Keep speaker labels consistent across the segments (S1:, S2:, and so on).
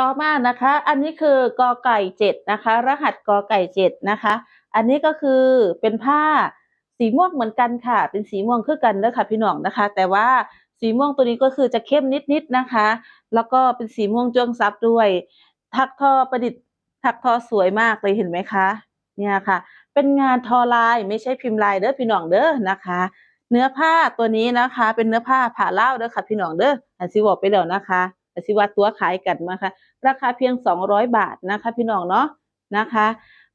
S1: ต่อมานะคะ อันนี้คือกอไก่เจ็ดนะคะ รหัสกอไก่เจ็ดนะคะ อันนี้ก็คือเป็นผ้าสีม่วงเหมือนกันค่ะ เป็นสีม่วงคือกันเด้อค่ะพี่น้องนะคะ แต่ว่าสีม่วงตัวนี้ก็คือจะเข้มนิดๆนะคะ แล้วก็เป็นสีม่วงจ้วงซับด้วยถักทอประดิษฐ์ถักทอสวยมากเลยเห็นไหมคะ เนี่ยค่ะ เป็นงานทอลายไม่ใช่พิมพ์ลายเด้อพี่น้องเด้อนะคะ เนื้อผ้าตัวนี้นะคะ เป็นเนื้อผ้าผ่าเล่าเด้อค่ะพี่น้องเด้ออันซิบอกไปแล้วนะคะ สิว่าตัวขายกันมาค่ะ ราคาเพียง 200 บาทนะคะ พี่น้องเนาะนะคะ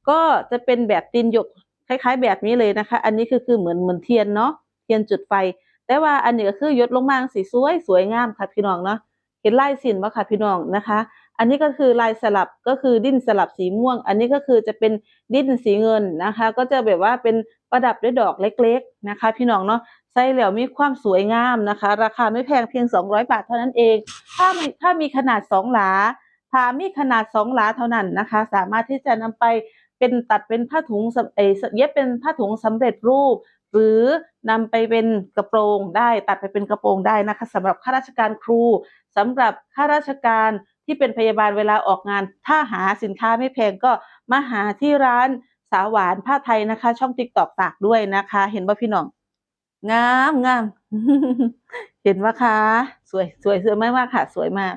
S1: ก็จะเป็นแบบตีนหยกคล้าย ๆ แบบนี้เลยนะคะ อันนี้คือคือเหมือนเหมือนเทียนเนาะเทียนจุดไฟ แต่ว่าอันนี้ก็คือยศลงมาสีสวยสวยงามค่ะพี่น้องเนาะเห็นลายสินบ่ค่ะพี่น้องนะคะ อันนี้ก็คือลายสลับก็คือดิ้นสลับสีม่วง อันนี้ก็คือจะเป็นดิ้นสีเงินนะคะ ก็จะแบบว่าเป็นประดับด้วยดอกเล็ก ๆนะคะ พี่น้องเนาะใส่แล้วมีความสวยงามนะคะ ราคาไม่แพงเพียง 200 บาทเท่านั้นเอง ถ้ามีถ้ามีขนาด2หลาพามีขนาด2หลาเท่านั้นนะคะ สามารถที่จะนำไปเป็นตัดเป็นผ้าถุงเอยเย็บเป็นผ้าถุงสำเร็จรูป หรือนำไปเป็นกระโปรงได้ ตัดไปเป็นกระโปรงได้นะคะสำหรับข้าราชการครูสำหรับข้าราชการที่เป็นพยาบาลเวลาออกงาน ถ้าหาสินค้าไม่แพงก็มาหาที่ร้านสาวหวานผ้าไทยนะคะ ช่องติ๊กตอกฝากด้วยนะคะ เห็นป่พี่น้องงามงาม เห็นว่าคะ สวยสวยสวยมากมากค่ะ สวยมาก